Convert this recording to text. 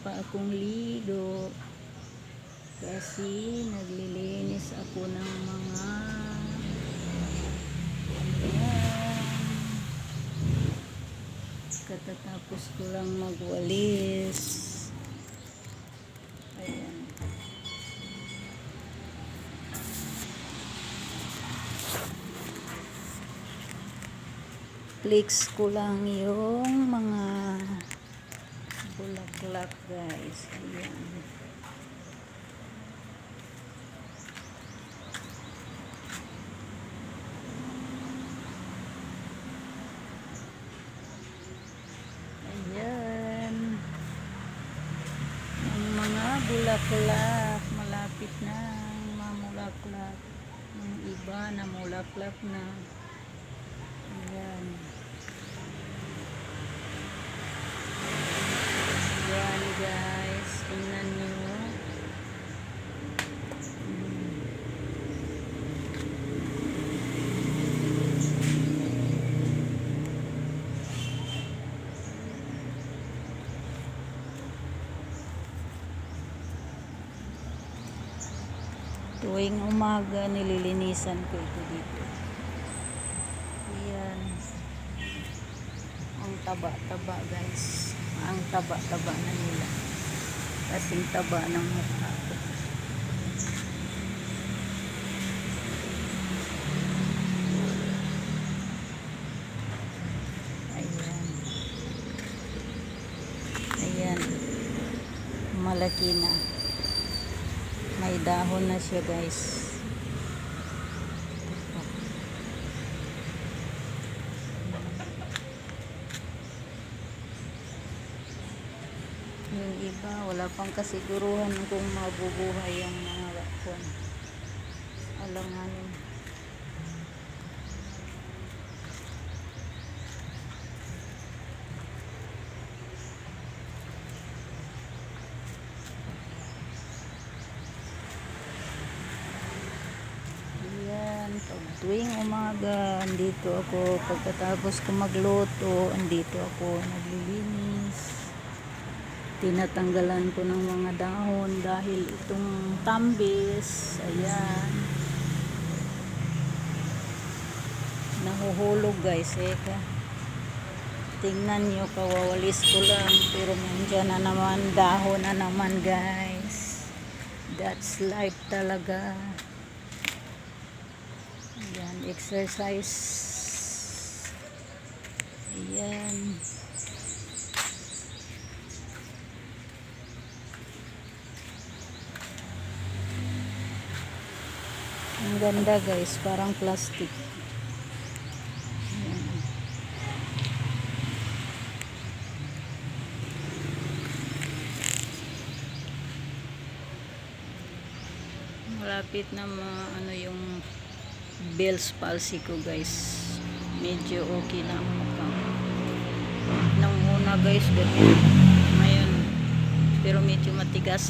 pa akong ligo. Kasi naglilinis ako ng mga. Katatapos ko lang magwalis. Ayan. Flicks ko lang yung mga bulaklak guys. Ayan. Ayan. Ang mga bulaklak, malapit na mamulaklak. Yung iba na mulaklak na. Ayan guys, tingnan nyo. Mm. Tuwing umaga, nililinisan ko ito dito. Ayan. Ang taba-taba guys. Ang taba-taba na nila. Kasing taba ng mukha ko. Ayan. Malaki na. May dahon na siya guys. Yung iba, wala pang kasiguruhan kung mabubuhay ang mga kwan. Alanganin. Ayan, pag tuwing umaga, andito ako. Pagkatapos ko magluto, andito ako naglilinis. Tinatanggalan ko ng mga dahon dahil itong tambis, ayan. Nahuhulog guys, eka. Tingnan nyo, kawawalis ko lang. Pero nandiyan na naman, dahon na naman guys. That's life talaga. Exercise. Ayan. Ang ganda guys, parang plastic. Malapit na ma ano yung Bell's palsy ko guys. Medyo okay na ang mukha. Nang una guys, ganyan. Ngayon, pero medyo matigas